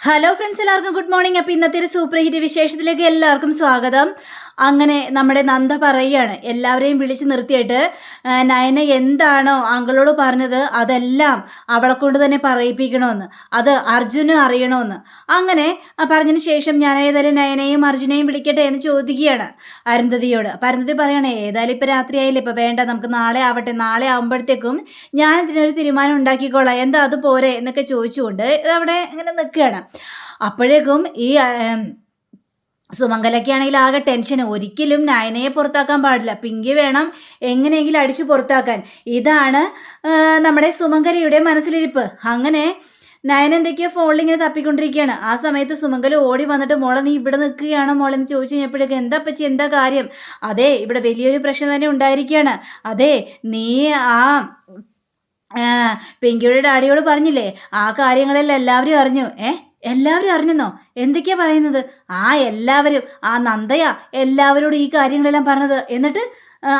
Hello friends എല്ലാവർക്കും good morning അപ്പോൾ ഇന്നത്തെ ഒരു സൂപ്പർ ഹിറ്റ് വിശേഷത്തിലേക്ക് എല്ലാവർക്കും സ്വാഗതം. അങ്ങനെ നമ്മുടെ നന്ദ പറയുകയാണ്. എല്ലാവരെയും വിളിച്ച് നിർത്തിയിട്ട് നയന എന്താണോ അങ്കിളോട് പറഞ്ഞത് അതെല്ലാം അവളെ കൊണ്ട് തന്നെ പറയിപ്പിക്കണമെന്ന് അത് അർജുനും അറിയണമെന്ന് അങ്ങനെ പറഞ്ഞതിന് ശേഷം ഞാൻ ഏതായാലും നയനയും അർജുനെയും വിളിക്കട്ടെ എന്ന് ചോദിക്കുകയാണ് അരുന്ധതിയോട്. അരുന്ധതി പറയണേ ഏതായാലും ഇപ്പം ആയില്ല ഇപ്പം വേണ്ട നമുക്ക് നാളെ ആവട്ടെ നാളെ ആകുമ്പോഴത്തേക്കും ഞാൻ ഇതിനൊരു തീരുമാനം ഉണ്ടാക്കിക്കോളാം. എന്താ അത് പോരെ? എന്നൊക്കെ ചോദിച്ചുകൊണ്ട് അവിടെ ഇങ്ങനെ നിൽക്കുകയാണ്. അപ്പോഴേക്കും ഈ സുമംഗലയ്ക്കാണെങ്കിൽ ആകെ ടെൻഷൻ ഒരിക്കലും നയനയെ പുറത്താക്കാൻ പാടില്ല. പിങ്കി വേണം എങ്ങനെയെങ്കിലും അടിച്ചു പുറത്താക്കാൻ. ഇതാണ് നമ്മുടെ സുമംഗലയുടെ മനസ്സിലിരിപ്പ്. അങ്ങനെ നയൻ എന്തൊക്കെയോ ഫോണിൽ ഇങ്ങനെ തപ്പിക്കൊണ്ടിരിക്കുകയാണ്. ആ സമയത്ത് സുമംഗല ഓടി വന്നിട്ട് മോളെ നീ ഇവിടെ നിൽക്കുകയാണോ മോളെ? എന്ന് ചോദിച്ചു കഴിഞ്ഞപ്പോഴേക്കും എന്താ പറ്റി എന്താ കാര്യം? അതെ ഇവിടെ വലിയൊരു പ്രശ്നം തന്നെ ഉണ്ടായിരിക്കുകയാണ്. അതെ നീ ആ പിങ്കിയുടെ ഡാഡിയോട് പറഞ്ഞില്ലേ? ആ കാര്യങ്ങളെല്ലാം എല്ലാവരും അറിഞ്ഞു. ഏ? എല്ലാവരും അറിഞ്ഞെന്നോ? എന്തൊക്കെയാ പറയുന്നത്? ആ എല്ലാവരും ആ നന്ദയാ എല്ലാവരോടും ഈ കാര്യങ്ങളെല്ലാം പറഞ്ഞത്. എന്നിട്ട്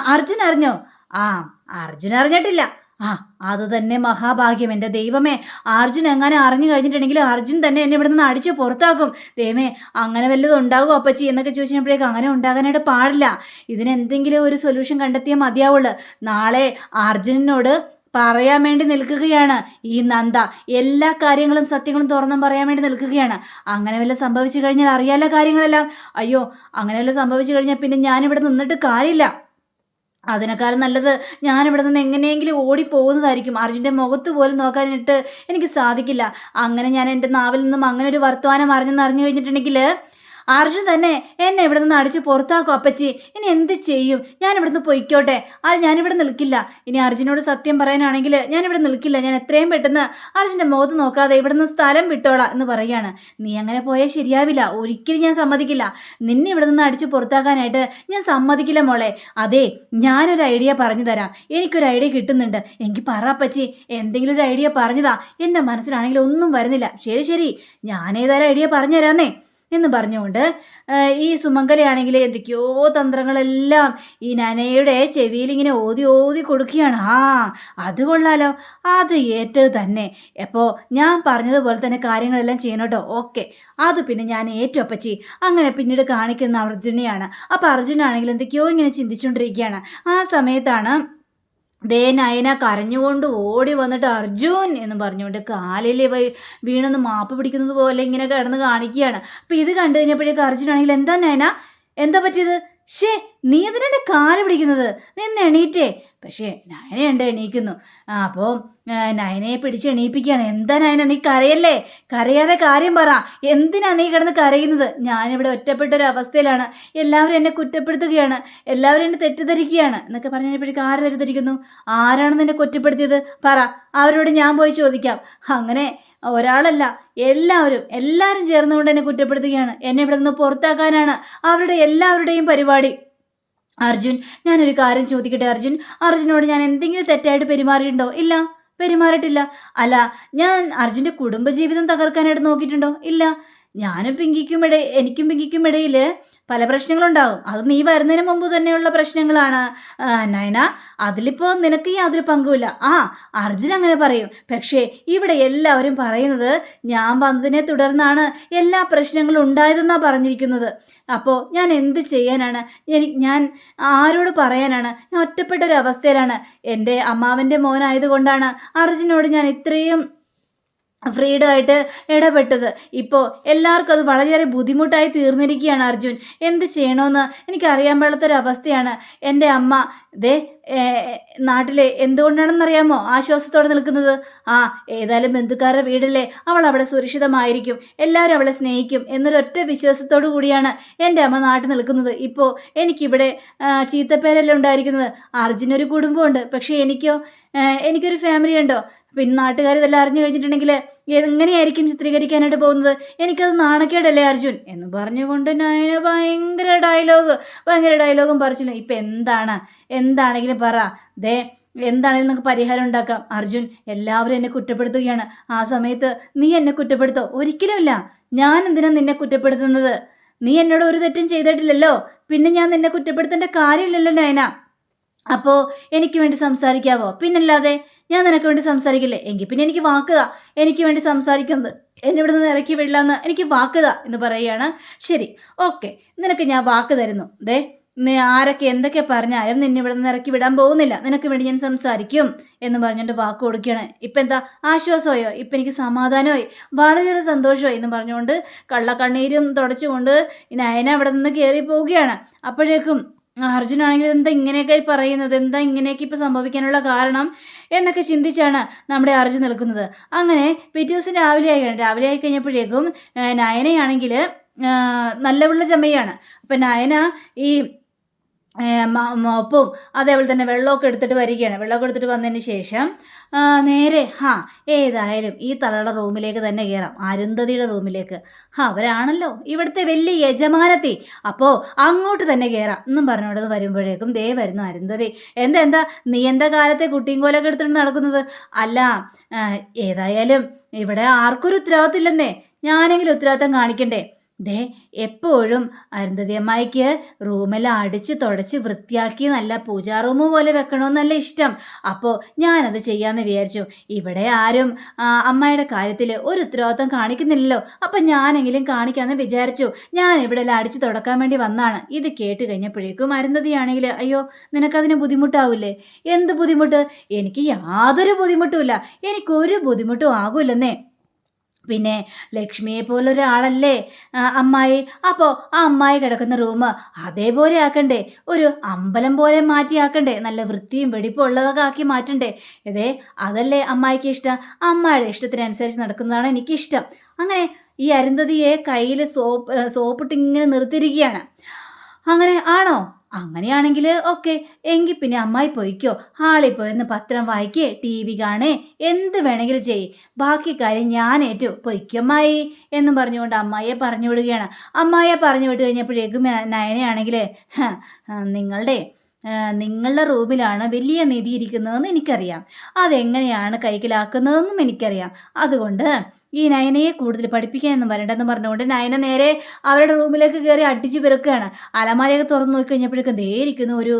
അർജുൻ അറിഞ്ഞോ? ആ അർജുൻ അറിഞ്ഞിട്ടില്ല. ആ അത് തന്നെ മഹാഭാഗ്യം. എന്റെ ദൈവമേ അർജുൻ എങ്ങനെ അറിഞ്ഞു കഴിഞ്ഞിട്ടുണ്ടെങ്കിൽ അർജുൻ തന്നെ എന്നെ ഇവിടെ നിന്ന് അടിച്ച് പുറത്താക്കും. ദൈവമേ അങ്ങനെ വല്ലതും ഉണ്ടാകുമോ അപ്പച്ചി? എന്നൊക്കെ ചോദിച്ചപ്പോഴേക്കും അങ്ങനെ ഉണ്ടാകാനായിട്ട് പാടില്ല. ഇതിനെന്തെങ്കിലും ഒരു സൊല്യൂഷൻ കണ്ടെത്തിയേ മതിയാവുള്ളൂ. നാളെ അർജുനനോട് പറയാൻ വേണ്ടി നിൽക്കുകയാണ് ഈ നന്ദ. എല്ലാ കാര്യങ്ങളും സത്യങ്ങളും തുറന്നും പറയാൻ വേണ്ടി നിൽക്കുകയാണ്. അങ്ങനെ വല്ല സംഭവിച്ചു കഴിഞ്ഞാൽ അറിയാലോ കാര്യങ്ങളെല്ലാം. അയ്യോ അങ്ങനെ വല്ല സംഭവിച്ചു കഴിഞ്ഞാൽ പിന്നെ ഞാനിവിടെ നിന്നിട്ട് കാര്യമില്ല. അതിനേക്കാളും നല്ലത് ഞാനിവിടെ നിന്ന് എങ്ങനെയെങ്കിലും ഓടിപ്പോകുന്നതായിരിക്കും. അർജുന്റെ മുഖത്ത് പോലും നോക്കാനായിട്ട് എനിക്ക് സാധിക്കില്ല. അങ്ങനെ ഞാൻ എന്റെ നാവിൽ നിന്നും അങ്ങനെ ഒരു വർത്തമാനം അറിഞ്ഞെന്ന് അറിഞ്ഞു കഴിഞ്ഞിട്ടുണ്ടെങ്കിൽ അർജുൻ തന്നെ എന്നെ ഇവിടെ നിന്ന് അടിച്ച് പുറത്താക്കും അപ്പച്ചി. ഇനി എന്ത് ചെയ്യും? ഞാൻ ഇവിടുന്ന് പൊയ്ക്കോട്ടെ. അത് ഞാനിവിടെ നിൽക്കില്ല. ഇനി അർജുനോട് സത്യം പറയാനാണെങ്കിൽ ഞാനിവിടെ നിൽക്കില്ല. ഞാൻ എത്രയും പെട്ടെന്ന് അർജുന്റെ മുഖത്ത് നോക്കാതെ ഇവിടുന്ന് സ്ഥലം വിട്ടോളാം എന്ന് പറയുകയാണ്. നീ അങ്ങനെ പോയാൽ ശരിയാവില്ല. ഒരിക്കലും ഞാൻ സമ്മതിക്കില്ല. നിന്നെ ഇവിടെ നിന്ന് അടിച്ച് പുറത്താക്കാനായിട്ട് ഞാൻ സമ്മതിക്കില്ല മോളെ. അതെ ഞാനൊരു ഐഡിയ പറഞ്ഞു തരാം. എനിക്കൊരു ഐഡിയ കിട്ടുന്നുണ്ട്. എനിക്ക് പറ അപ്പച്ചി. എന്തെങ്കിലും ഒരു ഐഡിയ പറഞ്ഞതാ. എന്റെ മനസ്സിലാണെങ്കിൽ ഒന്നും വരുന്നില്ല. ശരി ശരി. ഞാനേതായാലും ഐഡിയ പറഞ്ഞു തരാന്നേ. എന്ന് പറഞ്ഞുകൊണ്ട് ഈ സുമംഗലയാണെങ്കിൽ എന്തൊക്കെയോ തന്ത്രങ്ങളെല്ലാം ഈ നനയുടെ ചെവിയിൽ ഇങ്ങനെ ഓതി ഓതി കൊടുക്കുകയാണ്. ആ അത് കൊള്ളാലോ. അത് ഏറ്റത് തന്നെ. അപ്പോൾ ഞാൻ പറഞ്ഞതുപോലെ തന്നെ കാര്യങ്ങളെല്ലാം ചെയ്യണം കേട്ടോ. ഓക്കെ. അത് പിന്നെ ഞാൻ ഏറ്റവും അപ്പച്ചി. അങ്ങനെ പിന്നീട് കാണിക്കുന്ന അർജുനെയാണ്. അപ്പോൾ അർജുനാണെങ്കിൽ എന്തൊക്കെയോ ഇങ്ങനെ ചിന്തിച്ചുകൊണ്ടിരിക്കുകയാണ് ആ സമയത്താണ് ദേ നയന കരഞ്ഞുകൊണ്ട് ഓടി വന്നിട്ട് അർജുൻ എന്ന് പറഞ്ഞുകൊണ്ട് കാലിൽ വീണെന്ന് മാപ്പ് പിടിക്കുന്നത് പോലെ ഇങ്ങനെ കിടന്ന് കാണിക്കുകയാണ്. അപ്പം ഇത് കണ്ടു കഴിഞ്ഞപ്പോഴേക്ക് അർജുനാണെങ്കിൽ എന്താ നയന? എന്താ പറ്റിയത്? ഷേ നീ എന്തിനാ കാൽ പിടിക്കുന്നത്? നിന്ന് എണീറ്റേ? പക്ഷേ നയനയുണ്ട് എണീക്കുന്നു. അപ്പോൾ നയനയെ പിടിച്ച് എണീപ്പിക്കുകയാണ്. എന്താ നയന നീ കരയല്ലേ? കരയാതെ കാര്യം പറ. എന്തിനാ നീ കിടന്ന് കരയുന്നത്? ഞാനിവിടെ ഒറ്റപ്പെട്ട ഒരു അവസ്ഥയിലാണ് എല്ലാവരും എന്നെ കുറ്റപ്പെടുത്തുകയാണ്. എല്ലാവരും എന്നെ തെറ്റിദ്ധരിക്കുകയാണ് എന്നൊക്കെ പറഞ്ഞപ്പോഴേക്കും ആര് തെറ്റിദ്ധരിക്കുന്നു? ആരാണ് എന്നെ കുറ്റപ്പെടുത്തിയത്? പറ. അവരോട് ഞാൻ പോയി ചോദിക്കാം. അങ്ങനെ ഒരാളല്ല എല്ലാവരും എല്ലാവരും ചേർന്നുകൊണ്ട് എന്നെ കുറ്റപ്പെടുത്തുകയാണ്. എന്നെ ഇവിടെ നിന്ന് പുറത്താക്കാനാണ് അവരുടെ എല്ലാവരുടെയും പരിപാടി. അർജുൻ ഞാനൊരു കാര്യം ചോദിക്കട്ടെ അർജുൻ? അർജുനോട് ഞാൻ എന്തെങ്കിലും തെറ്റായിട്ട് പെരുമാറിയിട്ടുണ്ടോ? ഇല്ല പെരുമാറിയിട്ടില്ല. അല്ല ഞാൻ അർജുന്റെ കുടുംബജീവിതം തകർക്കാനായിട്ട് നോക്കിയിട്ടുണ്ടോ? ഇല്ല. ഞാനും പിങ്കിക്കും ഇടയിൽ എനിക്കും പിങ്കിക്കും ഇടയിൽ പല പ്രശ്നങ്ങളുണ്ടാവും. അത് നീ വരുന്നതിന് മുമ്പ് തന്നെയുള്ള പ്രശ്നങ്ങളാണ്. നയന അതിലിപ്പോൾ നിനക്ക് യാതൊരു പങ്കുമില്ല. ആ അർജുൻ അങ്ങനെ പറയും. പക്ഷേ ഇവിടെ എല്ലാവരും പറയുന്നത് ഞാൻ വന്നതിനെ തുടർന്നാണ് എല്ലാ പ്രശ്നങ്ങളും ഉണ്ടായതെന്നാണ് പറഞ്ഞിരിക്കുന്നത്. അപ്പോൾ ഞാൻ എന്ത് ചെയ്യാനാണ്? എനിക്ക് ഞാൻ ആരോട് പറയാനാണ്? ഞാൻ ഒറ്റപ്പെട്ട ഒരു അവസ്ഥയിലാണ് എന്റെ അമ്മാവന്റെ മോനായതുകൊണ്ടാണ് അർജുനോട് ഞാൻ ഇത്രയും ഫ്രീഡം ആയിട്ട് ഇടപെട്ടത്. ഇപ്പോൾ എല്ലാവർക്കും അത് വളരെയേറെ ബുദ്ധിമുട്ടായി തീർന്നിരിക്കുകയാണ് അർജുൻ. എന്ത് ചെയ്യണമെന്ന് എനിക്കറിയാൻ പാടാത്തൊരവസ്ഥയാണ് എന്റെ അമ്മ ദേ നാട്ടിലെ എന്തുകൊണ്ടാണെന്നറിയാമോ? ആശ്വാസത്തോടെ നിൽക്കുന്നത്. ആ ഏതായാലും ബന്ധുക്കാരുടെ വീടല്ലേ? അവൾ അവിടെ സുരക്ഷിതമായിരിക്കും. എല്ലാവരും അവളെ സ്നേഹിക്കും എന്നൊരൊറ്റ വിശ്വാസത്തോടു കൂടിയാണ് എന്റെ അമ്മ നാട്ടിൽ നിൽക്കുന്നത്. ഇപ്പോൾ എനിക്കിവിടെ ചീത്തപ്പേരല്ലേ ഉണ്ടായിരിക്കുന്നത്. അർജുനൊരു കുടുംബമുണ്ട്. പക്ഷേ എനിക്കോ എനിക്കൊരു ഫാമിലി ഉണ്ടോ? പിന്നെ നാട്ടുകാർ ഇതെല്ലാം അറിഞ്ഞു കഴിഞ്ഞിട്ടുണ്ടെങ്കിൽ എങ്ങനെയായിരിക്കും ചിത്രീകരിക്കാനായിട്ട് പോകുന്നത്? എനിക്കത് നാണക്കേടല്ലേ അർജുൻ? എന്ന് പറഞ്ഞുകൊണ്ട് നയന ഭയങ്കര ഡയലോഗ് ഭയങ്കര ഡയലോഗും പറിച്ചില്ല ഇപ്പം എന്താണ്? എന്താണെങ്കിലും പറ. ദേ എന്താണെങ്കിലും നമുക്ക് പരിഹാരം ഉണ്ടാക്കാം. അർജുൻ എല്ലാവരും എന്നെ കുറ്റപ്പെടുത്തുകയാണ്. ആ സമയത്ത് നീ എന്നെ കുറ്റപ്പെടുത്തോ? ഒരിക്കലുമില്ല. ഞാൻ എന്തിനാ നിന്നെ കുറ്റപ്പെടുത്തുന്നത്? നീ എന്നോട് ഒരു തെറ്റും ചെയ്തിട്ടില്ലല്ലോ. പിന്നെ ഞാൻ നിന്നെ കുറ്റപ്പെടുത്തേണ്ട കാര്യമില്ലല്ലോ നയന. അപ്പോൾ എനിക്ക് വേണ്ടി സംസാരിക്കാവോ? പിന്നല്ലാതെ ഞാൻ നിനക്ക് വേണ്ടി സംസാരിക്കില്ലേ? എങ്കിൽ പിന്നെ എനിക്ക് വാക്കുതാ. എനിക്ക് വേണ്ടി സംസാരിക്കുന്നത്. എന്നെ ഇവിടെ നിന്ന് ഇറക്കി വിടില്ലെന്ന് എനിക്ക് വാക്കുതാ എന്ന് പറയുകയാണ്. ശരി ഓക്കെ. നിനക്ക് ഞാൻ വാക്ക് തരുന്നു. ദേ നീ ആരൊക്കെ എന്തൊക്കെ പറഞ്ഞാലും നിന്നെ ഇവിടെ നിന്ന് ഇറക്കി വിടാൻ പോകുന്നില്ല. നിനക്ക് വേണ്ടി ഞാൻ സംസാരിക്കും എന്ന് പറഞ്ഞുകൊണ്ട് വാക്ക് കൊടുക്കുകയാണ്. ഇപ്പം എന്താ? ആശ്വാസമായോ? ഇപ്പം എനിക്ക് സമാധാനമായി. വളരെയേറെ സന്തോഷമായി എന്ന് പറഞ്ഞുകൊണ്ട് കള്ളക്കണ്ണീരും തുടച്ചുകൊണ്ട് നയന അവിടെ നിന്ന് കയറി പോവുകയാണ്. അപ്പോഴേക്കും അർജുനാണെങ്കിൽ എന്താ ഇങ്ങനെയൊക്കെ പറയുന്നത്? എന്താ ഇങ്ങനെയൊക്കെ ഇപ്പം സംഭവിക്കാനുള്ള കാരണം എന്നൊക്കെ ചിന്തിച്ചാണ് നമ്മുടെ അർജുൻ നിൽക്കുന്നത്. അങ്ങനെ പിറ്റേ ദിവസം രാവിലെ ആയിക്കാണ് രാവിലെ ആയി കഴിഞ്ഞപ്പോഴേക്കും നയനയാണെങ്കിൽ നല്ല പിള്ള ചമ്മയാണ് അപ്പം നയന ഈ മോപ്പും അതേപോലെ തന്നെ വെള്ളമൊക്കെ എടുത്തിട്ട് വരികയാണ്. വെള്ളമൊക്കെ എടുത്തിട്ട് വന്നതിന് ശേഷം നേരെ ഹാ ഏതായാലും ഈ തലയുടെ റൂമിലേക്ക് തന്നെ കയറാം. അരുന്ധതിയുടെ റൂമിലേക്ക്. ഹാ അവരാണല്ലോ ഇവിടുത്തെ വലിയ യജമാനത്തി. അപ്പോൾ അങ്ങോട്ട് തന്നെ കയറാം. എന്നും പറഞ്ഞുകൊണ്ട് വരുമ്പോഴേക്കും ദേ വരുന്നു അരുന്ധതി. എന്താ എന്താ നീ എന്താ കാലത്തെ കുട്ടിയും കോലൊക്കെ എടുത്തിട്ട് നടക്കുന്നത്? അല്ല ഏതായാലും ഇവിടെ ആർക്കൊരു ഉത്തരവാദിത്തമില്ലെന്നേ. ഞാനെങ്കിലും ഉത്തരവാദിത്തം കാണിക്കണ്ടേ? ദേ എപ്പോഴും അരുന്ധതി അമ്മായിക്ക് റൂമെല്ലാം അടിച്ച് തുടച്ച് വൃത്തിയാക്കി നല്ല പൂജാ റൂം പോലെ വെക്കണമെന്നല്ല ഇഷ്ടം. അപ്പോൾ ഞാനത് ചെയ്യാമെന്ന് വിചാരിച്ചു. ഇവിടെ ആരും അമ്മയുടെ കാര്യത്തിൽ ഒരു ഉത്തരവാദിത്വം കാണിക്കുന്നില്ലല്ലോ. അപ്പം ഞാനെങ്കിലും കാണിക്കാമെന്ന് വിചാരിച്ചു. ഞാൻ ഇവിടെ എല്ലാം അടിച്ച് തുടക്കാൻ വേണ്ടി വന്നാണ്. ഇത് കേട്ട് കഴിഞ്ഞപ്പോഴേക്കും അരുന്ധതിയാണെങ്കിൽ അയ്യോ നിനക്കതിന് ബുദ്ധിമുട്ടാവില്ലേ? എന്ത് ബുദ്ധിമുട്ട്? എനിക്ക് യാതൊരു ബുദ്ധിമുട്ടുമില്ല. എനിക്കൊരു ബുദ്ധിമുട്ടും ആകൂലെന്നേ പിന്നെ ലക്ഷ്മിയെ പോലൊരാളല്ലേ അമ്മായി? അപ്പോൾ ആ അമ്മായി കിടക്കുന്ന റൂം അതേപോലെ ആക്കണ്ടേ ഒരു അമ്പലം പോലെ മാറ്റിയാക്കണ്ടേ നല്ല വൃത്തിയും വെടിപ്പും ഉള്ളതൊക്കെ ആക്കി മാറ്റണ്ടേ? ഇതേ അതല്ലേ അമ്മായിക്ക് ഇഷ്ടം? അമ്മായിയുടെ ഇഷ്ടത്തിനനുസരിച്ച് നടക്കുന്നതാണ് എനിക്കിഷ്ടം. അങ്ങനെ ഈ അരുന്ധതിയെ കയ്യിൽ സോപ്പ് സോപ്പിട്ട് ഇങ്ങനെ നിർത്തിയിരിക്കുകയാണ്. അങ്ങനെ ആണോ? അങ്ങനെയാണെങ്കിൽ ഓക്കെ എങ്കിൽ പിന്നെ അമ്മായി പോയിക്കോ ഹാളിൽ പോയെന്ന് പത്രം വായിക്കേ ടി വി കാണേ എന്ത് വേണമെങ്കിലും ചെയ്യേ. ബാക്കി കാര്യം ഞാൻ ഏറ്റു പൊയ്ക്കമ്മായി എന്നും പറഞ്ഞുകൊണ്ട് അമ്മായിയെ പറഞ്ഞു വിടുകയാണ് അമ്മായിയെ പറഞ്ഞു വിട്ട് കഴിഞ്ഞപ്പോഴേക്കും നയനയാണെങ്കിൽ നിങ്ങളുടെ നിങ്ങളുടെ റൂമിലാണ് വലിയ നിധി ഇരിക്കുന്നതെന്ന് എനിക്കറിയാം. അതെങ്ങനെയാണ് കൈക്കലാക്കുന്നതെന്നും എനിക്കറിയാം. അതുകൊണ്ട് ഈ നയനയെ കൂടുതൽ പഠിപ്പിക്കാനൊന്നും വരണ്ടെന്ന് പറഞ്ഞുകൊണ്ട് നയന നേരെ അവരുടെ റൂമിലേക്ക് കയറി അടിച്ചു പെറുക്കുകയാണ്. അലമാരയൊക്കെ തുറന്നു നോക്കി കഴിഞ്ഞപ്പോഴേക്കും ദേ ഇരിക്കുന്ന ഒരു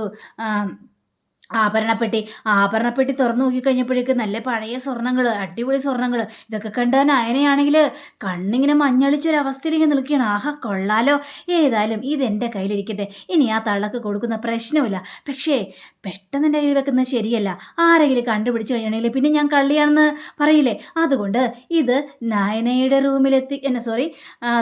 ആഭരണപ്പെട്ടി ആഭരണപ്പെട്ടി തുറന്നു നോക്കിക്കഴിഞ്ഞപ്പോഴേക്ക് നല്ല പഴയ സ്വർണങ്ങൾ അടിപൊളി സ്വർണങ്ങൾ ഇതൊക്കെ കണ്ട നയനയാണെങ്കിൽ കണ്ണിങ്ങനെ മഞ്ഞളിച്ചൊരവസ്ഥയിൽ ഇങ്ങനെ നിൽക്കുകയാണ്. ആഹാ കൊള്ളാലോ. ഏതായാലും ഇതെന്റെ കയ്യിലിരിക്കട്ടെ. ഇനി ആ തള്ളക്ക് കൊടുക്കുന്ന പ്രശ്നമില്ല പക്ഷേ പെട്ടെന്ന് എന്റെ കയ്യിൽ വെക്കുന്നത് ശരിയല്ല. ആരെങ്കിലും കണ്ടുപിടിച്ച് കഴിയണമെങ്കിൽ പിന്നെ ഞാൻ കള്ളിയാണെന്ന് പറയില്ലേ? അതുകൊണ്ട് ഇത് നയനയുടെ റൂമിലെത്തി എന്നെ സോറി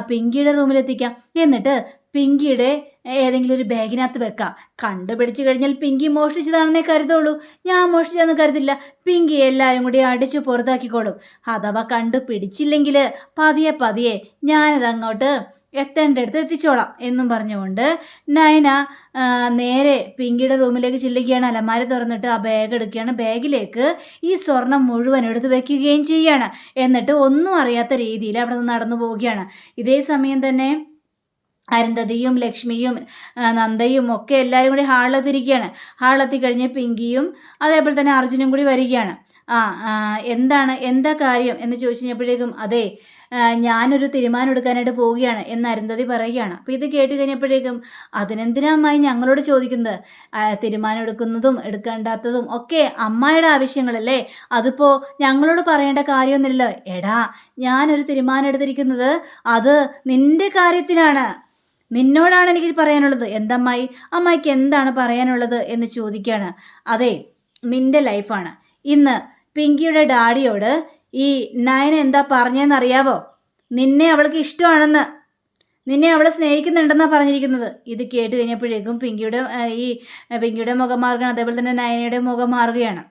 പിങ്കിയുടെ റൂമിലെത്തിക്കാം. എന്നിട്ട് പിങ്കിയുടെ ഏതെങ്കിലും ഒരു ബാഗിനകത്ത് വെക്കാം. കണ്ടുപിടിച്ച് കഴിഞ്ഞാൽ പിങ്കി മോഷ്ടിച്ചതാണെന്നേ കരുതുള്ളൂ. ഞാൻ മോഷ്ടിച്ചതെന്ന് കരുതില്ല. പിങ്കി എല്ലാവരും കൂടി അടിച്ചു പുറത്താക്കിക്കോളും. അഥവാ കണ്ടു പിടിച്ചില്ലെങ്കിൽ പതിയെ പതിയെ ഞാനത് അങ്ങോട്ട് എത്തേണ്ടടുത്ത് എത്തിച്ചോളാം എന്നും പറഞ്ഞുകൊണ്ട് നയന നേരെ പിങ്കിയുടെ റൂമിലേക്ക് ചെല്ലുകയാണ്. അലമാര തുറന്നിട്ട് ആ ബാഗ് എടുക്കുകയാണ്. ബാഗിലേക്ക് ഈ സ്വർണം മുഴുവൻ എടുത്ത് വെക്കുകയും ചെയ്യുകയാണ് എന്നിട്ട് ഒന്നും അറിയാത്ത രീതിയിൽ അവിടെ നിന്ന് നടന്നു പോവുകയാണ്. ഇതേ സമയം തന്നെ അരുന്ധതിയും ലക്ഷ്മിയും നന്ദയും ഒക്കെ എല്ലാവരും കൂടി ഹാളിലെത്തിരിക്കുകയാണ് ഹാളിലെത്തി കഴിഞ്ഞ് പിങ്കിയും അതേപോലെ തന്നെ അർജുനും കൂടി വരികയാണ്. ആ എന്താണ് എന്താ കാര്യം എന്ന് ചോദിച്ചു കഴിഞ്ഞപ്പോഴേക്കും അതെ ഞാനൊരു തീരുമാനം എടുക്കാനായിട്ട് പോവുകയാണ് എന്ന് അരുന്ധതി പറയുകയാണ്. അപ്പോൾ ഇത് കേട്ട് കഴിഞ്ഞപ്പോഴേക്കും അതിനെന്തിനാ അമ്മായി ഞങ്ങളോട് ചോദിക്കുന്നത്? തീരുമാനം എടുക്കുന്നതും എടുക്കേണ്ടാത്തതും ഒക്കെ അമ്മായിയുടെ ആവശ്യങ്ങളല്ലേ? അതിപ്പോൾ ഞങ്ങളോട് പറയേണ്ട കാര്യമൊന്നുമില്ല എടാ ഞാനൊരു തീരുമാനം എടുത്തിരിക്കുന്നത് അത് നിന്റെ കാര്യത്തിലാണ്. നിന്നോടാണ് എനിക്ക് പറയാനുള്ളത്. എന്തമ്മായി? അമ്മായിക്ക് എന്താണ് പറയാനുള്ളത് എന്ന് ചോദിക്കുകയാണ് അതെ നിന്റെ ലൈഫാണ്. ഇന്ന് പിങ്കിയുടെ ഡാഡിയോട് ഈ നയന എന്താ പറഞ്ഞെന്നറിയാവോ? നിന്നെ അവൾക്ക് ഇഷ്ടമാണെന്ന്. നിന്നെ അവൾ സ്നേഹിക്കുന്നുണ്ടെന്നാണ് പറഞ്ഞിരിക്കുന്നത്. ഇത് കേട്ട് കഴിഞ്ഞപ്പോഴേക്കും പിങ്കിയുടെ ഈ പിങ്കിയുടെ മുഖം മാറുകയാണ്. അതേപോലെ തന്നെ നയനയുടെ മുഖം മാറുകയാണ്.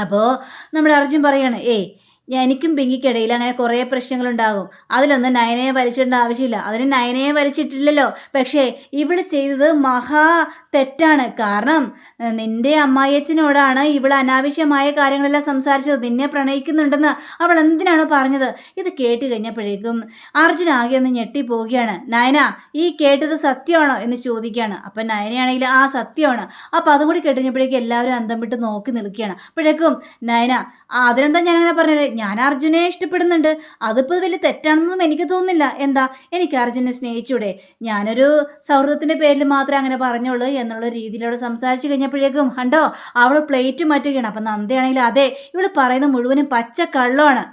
അപ്പോൾ നമ്മുടെ അർജുൻ പറയാണ് ഏയ് എനിക്കും പിങ്കിക്കിടയിൽ അങ്ങനെ കുറേ പ്രശ്നങ്ങളുണ്ടാകും. അതിലൊന്നും നയനയെ വലിച്ചിടേണ്ട ആവശ്യമില്ല. അതിന് നയനയെ വലിച്ചിട്ടില്ലല്ലോ. പക്ഷേ ഇവിടെ ചെയ്തത് മഹാ തെറ്റാണ്. കാരണം നിന്റെ അമ്മായിയച്ഛനോടാണ് ഇവൾ അനാവശ്യമായ കാര്യങ്ങളെല്ലാം സംസാരിച്ചത്. നിന്നെ പ്രണയിക്കുന്നുണ്ടെന്ന് അവൾ എന്തിനാണ് പറഞ്ഞത്? ഇത് കേട്ട് കഴിഞ്ഞപ്പോഴേക്കും അർജുൻ ആകെ ഒന്ന് ഞെട്ടിപ്പോവുകയാണ്. നയന ഈ കേട്ടത് സത്യമാണോ? എന്ന് ചോദിക്കുകയാണ്. അപ്പം നയനയാണെങ്കിൽ ആ സത്യമാണ്. അപ്പം അതും കൂടി കേട്ടുകഴിഞ്ഞപ്പോഴേക്കും എല്ലാവരും അന്തം വിട്ട് നോക്കി നിൽക്കുകയാണ്. അപ്പോഴേക്കും നയന അതിനെന്താ ഞാനങ്ങനെ പറഞ്ഞത്? ഞാൻ അർജുനെ ഇഷ്ടപ്പെടുന്നുണ്ട്. അതിപ്പോൾ വലിയ തെറ്റാണെന്നൊന്നും എനിക്ക് തോന്നുന്നില്ല. എന്താ? എനിക്ക് അർജുനെ സ്നേഹിച്ചൂടെ. ഞാനൊരു സൗഹൃദത്തിന്റെ പേരിൽ മാത്രമേ അങ്ങനെ പറഞ്ഞുള്ളൂ എന്നുള്ള രീതിയിലൂടെ സംസാരിച്ച് കഴിഞ്ഞപ്പോഴേക്കും കണ്ടോ? അവൾ പ്ലേറ്റ് മാറ്റുകയാണ് അപ്പം നന്ദയാണെങ്കിൽ അതെ ഇവൾ പറയുന്ന മുഴുവനും പച്ച കള്ളമാണ്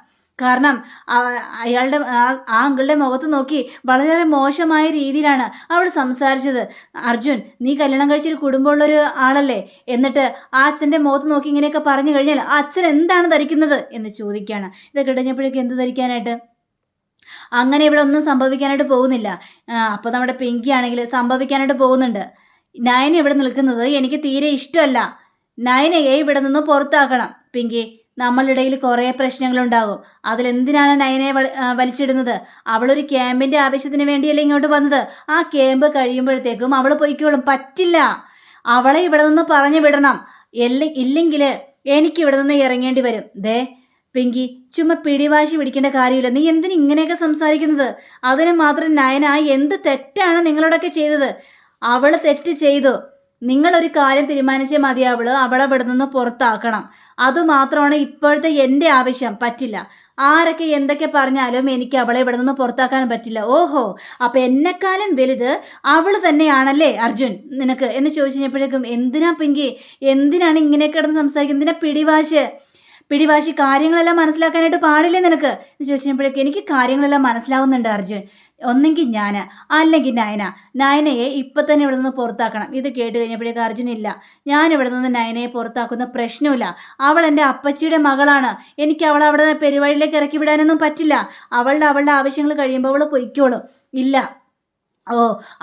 കാരണം അയാളുടെ ആ- അങ്കിളുടെ മുഖത്ത് നോക്കി വളരെ മോശമായ രീതിയിലാണ് അവൾ സംസാരിച്ചത്. അർജുൻ നീ കല്യാണം കഴിച്ചൊരു കുടുംബമുള്ളൊരു ആളല്ലേ? എന്നിട്ട് ആ അച്ഛന്റെ മുഖത്ത് നോക്കി ഇങ്ങനെയൊക്കെ പറഞ്ഞു കഴിഞ്ഞാൽ ആ അച്ഛൻ എന്താണ് ധരിക്കുന്നത്? എന്ന് ചോദിക്കുകയാണ്. ഇതൊക്കെ കഴിഞ്ഞപ്പോഴേക്കും എന്ത് ധരിക്കാനായിട്ട്? അങ്ങനെ ഇവിടെ ഒന്നും സംഭവിക്കാനായിട്ട് പോകുന്നില്ല. അപ്പോൾ നമ്മുടെ പിങ്കി ആണെങ്കിൽ സംഭവിക്കാനായിട്ട് പോകുന്നുണ്ട്. നയൻ ഇവിടെ നിൽക്കുന്നത് എനിക്ക് തീരെ ഇഷ്ടമല്ല. നയനയെ ഇവിടെ നിന്ന് പുറത്താക്കണം. പിങ്കി നമ്മളിടയിൽ കുറേ പ്രശ്നങ്ങളുണ്ടാകും. അതിലെന്തിനാണ് നയനെ വലിച്ചിടുന്നത്? അവളൊരു ക്യാമ്പിന്റെ ആവശ്യത്തിന് വേണ്ടിയല്ലേ ഇങ്ങോട്ട് വന്നത്? ആ ക്യാമ്പ് കഴിയുമ്പോഴത്തേക്കും അവൾ പൊയ്ക്കോളും. പറ്റില്ല. അവളെ ഇവിടെ നിന്ന് പറഞ്ഞു വിടണം. എല്ല ഇല്ലെങ്കിൽ എനിക്ക് ഇവിടെ നിന്ന് ഇറങ്ങേണ്ടി വരും. ദേ പിങ്കി ചുമ്മാ പിടിവാശി പിടിക്കേണ്ട കാര്യമില്ല. നീ എന്തിനു ഇങ്ങനെയൊക്കെ സംസാരിക്കുന്നത്? അതിന് മാത്രം നയന എന്ത് തെറ്റാണ് നിങ്ങളോടൊക്കെ ചെയ്തത്? അവൾ തെറ്റ് ചെയ്തു. നിങ്ങളൊരു കാര്യം തീരുമാനിച്ചേ മതിയാവൾ അവളെ. ഇവിടെ നിന്ന് പുറത്താക്കണം. അതുമാത്രമാണ് ഇപ്പോഴത്തെ എന്റെ ആവശ്യം. പറ്റില്ല. ആരൊക്കെ എന്തൊക്കെ പറഞ്ഞാലും എനിക്ക് അവളെ ഇവിടെ നിന്ന് പുറത്താക്കാൻ പറ്റില്ല. ഓഹോ അപ്പം എന്നെക്കാലും വലുത് അവൾ തന്നെയാണല്ലേ അർജുൻ? നിനക്ക്? എന്ന് ചോദിച്ചു കഴിഞ്ഞപ്പോഴേക്കും എന്തിനാ പിങ്കി? എന്തിനാണ് ഇങ്ങനെ കിടന്ന് സംസാരിക്കുന്നത്? എന്തിനാ പിടിവാശ്. പിടിവാശി കാര്യങ്ങളെല്ലാം മനസ്സിലാക്കാനായിട്ട് പാടില്ലേ നിനക്ക്? എന്ന് ചോദിച്ചപ്പോഴേക്കും എനിക്ക് കാര്യങ്ങളെല്ലാം മനസ്സിലാവുന്നുണ്ട് അർജുൻ. ഒന്നെങ്കിൽ ഞാൻ അല്ലെങ്കിൽ നയന. നയനയെ ഇപ്പം തന്നെ ഇവിടെ നിന്ന് പുറത്താക്കണം. ഇത് കേട്ട് കഴിഞ്ഞപ്പോഴേക്കും അർജുനില്ല ഞാൻ ഇവിടെ നിന്ന് നയനയെ പുറത്താക്കുന്ന പ്രശ്നമില്ല അവൾ എന്റെ അപ്പച്ചിയുടെ മകളാണ്. എനിക്ക് അവൾ അവിടെ പെരുവഴിയിലേക്ക് ഇറക്കി വിടാനൊന്നും പറ്റില്ല. അവളുടെ അവളുടെ ആവശ്യങ്ങൾ കഴിയുമ്പോൾ അവൾ പൊയ്ക്കോളും. ഇല്ല. ഓ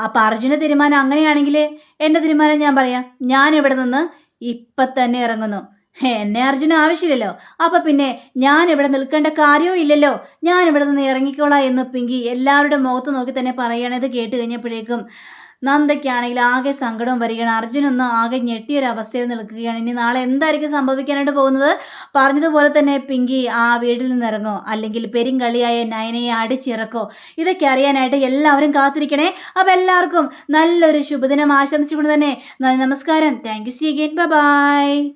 അപ്പം അർജുന്റെ തീരുമാനം അങ്ങനെയാണെങ്കിൽ എന്റെ തീരുമാനം ഞാൻ പറയാം. ഞാൻ ഇവിടെ നിന്ന് ഇപ്പം തന്നെ ഇറങ്ങുന്നു. എന്നെ അർജുന ആവശ്യമില്ലല്ലോ. അപ്പൊ പിന്നെ ഞാൻ ഇവിടെ നിൽക്കേണ്ട കാര്യവും ഇല്ലല്ലോ. ഞാൻ ഇവിടെ നിന്ന് ഇറങ്ങിക്കോളാം എന്ന് പിങ്കി എല്ലാവരുടെ മുഖത്ത് നോക്കി തന്നെ പറയണത് കേട്ട് കഴിഞ്ഞപ്പോഴേക്കും നന്ദയ്ക്കാണെങ്കിൽ ആകെ സങ്കടം വരികയാണ്. അർജുനൊന്നും ആകെ ഞെട്ടിയൊരു അവസ്ഥയിൽ നിൽക്കുകയാണ്. ഇനി നാളെ എന്തായിരിക്കും സംഭവിക്കാനായിട്ട് പോകുന്നത്? പറഞ്ഞതുപോലെ തന്നെ പിങ്കി ആ വീട്ടിൽ നിന്ന് ഇറങ്ങോ? അല്ലെങ്കിൽ പെരിങ്കളിയായ നയനയെ അടിച്ചിറക്കോ? ഇതൊക്കെ അറിയാനായിട്ട് എല്ലാവരും കാത്തിരിക്കണേ. അപ്പോൾ എല്ലാവർക്കും നല്ലൊരു ശുഭദിനം ആശംസിച്ചുകൊണ്ട് തന്നെ നന്ദി, നമസ്കാരം. Thank you see again bye